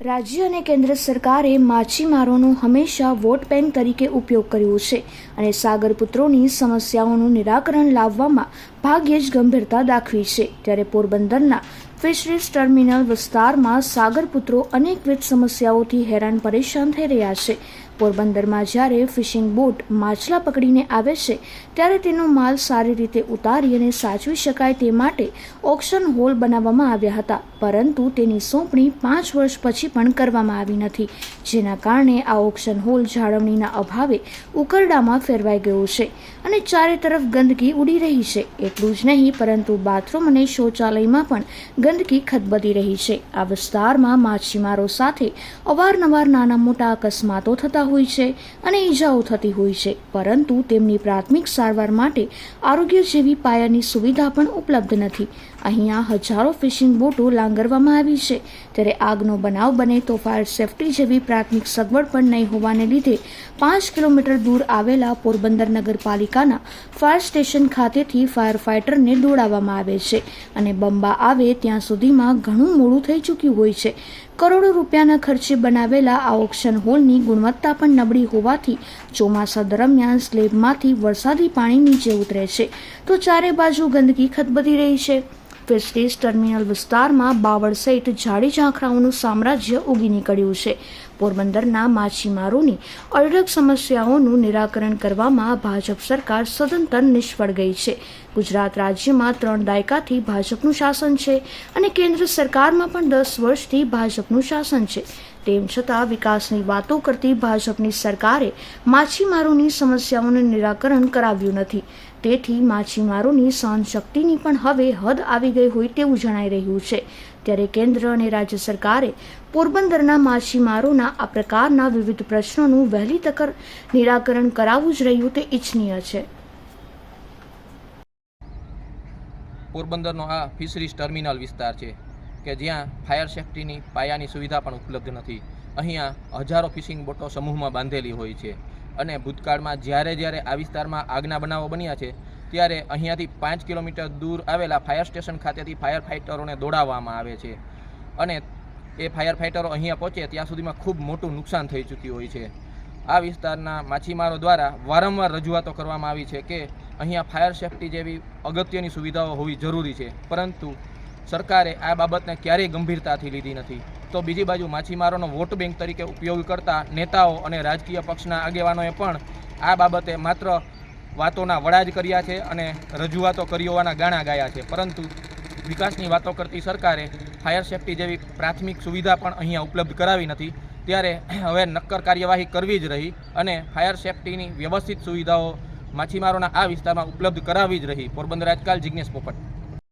રાજ્ય અને કેન્દ્ર સરકારે માછીમારોનો હંમેશા વોટ બેંક તરીકે ઉપયોગ કર્યો છે અને સાગરપુત્રોની સમસ્યાઓનું નિરાકરણ લાવવામાં ભાગ્યે જ ગંભીરતા દાખવી છે. ત્યારે પોરબંદરના ફિશરીઝ ટર્મિનલ વિસ્તારમાં સાગરપુત્રો અનેકવિધ સમસ્યાઓથી હેરાન પરેશાન થઈ રહ્યા છે. પોરબંદરમાં જ્યારે ફિશિંગ બોટ માછલા પકડીને આવે છે, ત્યારે તેનો માલ સારી રીતે ઉતારી અને સાચવી શકાય તે માટે ઓક્શન હોલ બનાવવામાં આવ્યા હતા. પરંતુ તેની સોંપણી પાંચ વર્ષ પછી પણ કરવામાં આવી નથી, જેના કારણે આ ઓક્શન હોલ જાળવણીના અભાવે ઉકરડામાં ફેરવાઈ ગયો છે અને ચારે તરફ ગંદકી ઉડી રહી છે. એટલું જ નહીં, પરંતુ બાથરૂમ અને શૌચાલયમાં પણ ગંદકી ખદબદી રહી છે. આ વિસ્તારમાં માછીમારો સાથે અવારનવાર નાના મોટા અકસ્માતો થતા હોય છે અને ઈજાઓ થતી હોય છે, પરંતુ તેમની પ્રાથમિક સારવાર માટે આરોગ્ય જેવી પાયાની સુવિધા પણ ઉપલબ્ધ નથી. અહીંયા હજારો ફિશિંગ બોટો લાંગરવામાં આવી છે. ત્યારે આગનો બનાવ બને તો ફાયર સેફટી જેવી પ્રાથમિક સગવડ પણ નહીં હોવાને લીધે પાંચ કિલોમીટર દૂર આવેલા પોરબંદર નગરપાલિકાના ફાયર સ્ટેશન ખાતેથી ફાયર ફાઇટરને દોડાવવામાં આવે છે અને બંબા આવે ત્યાં સુધીમાં ઘણું મોડું થઈ ચૂક્યું હોય છે. કરોડો રૂપિયાના ખર્ચે બનાવેલા આ ઓક્શન હોલની ગુણવત્તા પણ નબળી હોવાથી ચોમાસા દરમિયાન સ્લેબમાંથી વરસાદી પાણી નીચે ઉતરે છે. તો ચારે બાજુ ગંદકી ખતબતી રહી છે. ફિશરીઝ ટર્મિનલ વિસ્તારમાં બાવળ સહિત જાડી ઝાંખરાઓનું સામ્રાજ્ય ઉગી નીકળ્યું છે. પોરબંદરના માછીમારોની અઢળક સમસ્યાઓનું નિરાકરણ કરવામાં ભાજપ સરકાર સદંતર નિષ્ફળ ગઈ છે. ગુજરાત રાજ્યમાં ત્રણ દાયકાથી ભાજપનું શાસન છે અને કેન્દ્ર સરકારમાં પણ દસ વર્ષથી ભાજપનું શાસન છે. તેમ છતાં વિકાસની વાતો કરતી ભાજપની સરકારે માછીમારોની સમસ્યાઓનું નિરાકરણ કરાવ્યું નથી. તેથી માછીમારોની સહનશક્તિની પણ હવે હદ આવી ગઈ હોય તેવું જણાઈ રહ્યું છે. ત્યારે કેન્દ્ર અને રાજ્ય સરકારે પોરબંદરના માછીમારોના આ પ્રકારના વિવિધ પ્રશ્નોનું વહેલી તક નિરાકરણ કરાવવું જ રહ્યું તે ઇચ્છનીય છે. પોરબંદરનો આ ફિશરીઝ ટર્મિનલ વિસ્તાર છે. કે જ્યાં ફાયર સેફટીની પાયાની સુવિધા પણ ઉપલબ્ધ નથી. અહીંયા હજારો ફિશિંગ બોટો સમૂહમાં બાંધેલી હોય છે. અને ભૂતકાળમાં જ્યારે જ્યારે આ વિસ્તારમાં આગના બનાવો બન્યા છે, ત્યારે અહીંયાથી પાંચ કિલોમીટર દૂર આવેલા ફાયર સ્ટેશન ખાતેથી ફાયર ફાઇટરોને દોડાવવામાં આવે છે. અને એ ફાયર ફાઇટરો અહીંયા પહોંચે ત્યાં સુધીમાં ખૂબ મોટું નુકસાન થઈ ચૂક્યું હોય છે. આ વિસ્તારના માછીમારો દ્વારા વારંવાર રજૂઆતો કરવામાં આવી છે કે અહીંયા ફાયર સેફટી જેવી અગત્યની સુવિધાઓ હોવી જરૂરી છે. પરંતુ સરકારે આ બાબતને ક્યારેય ગંભીરતાથી લીધી નથી. તો બીજી બાજુ માછીમારોનો વોટ બેંક તરીકે ઉપયોગ કરતા નેતાઓ અને રાજકીય પક્ષના આગેવાનોએ પણ આ બાબતે માત્ર વાતોના વડા જ કર્યા છે અને રજૂઆતો કરી હોવાના ગાણા ગાયા છે. પરંતુ વિકાસની વાતો કરતી સરકારે ફાયર સેફટી જેવી પ્રાથમિક સુવિધા પણ અહીંયા ઉપલબ્ધ કરાવી નથી. ત્યારે હવે નક્કર કાર્યવાહી કરવી જ રહી અને ફાયર સેફટીની વ્યવસ્થિત સુવિધાઓ માછીમારોના આ વિસ્તારમાં ઉપલબ્ધ કરાવી જ રહી. પોરબંદર આજકાલ જિજ્ઞેશ પોપટ.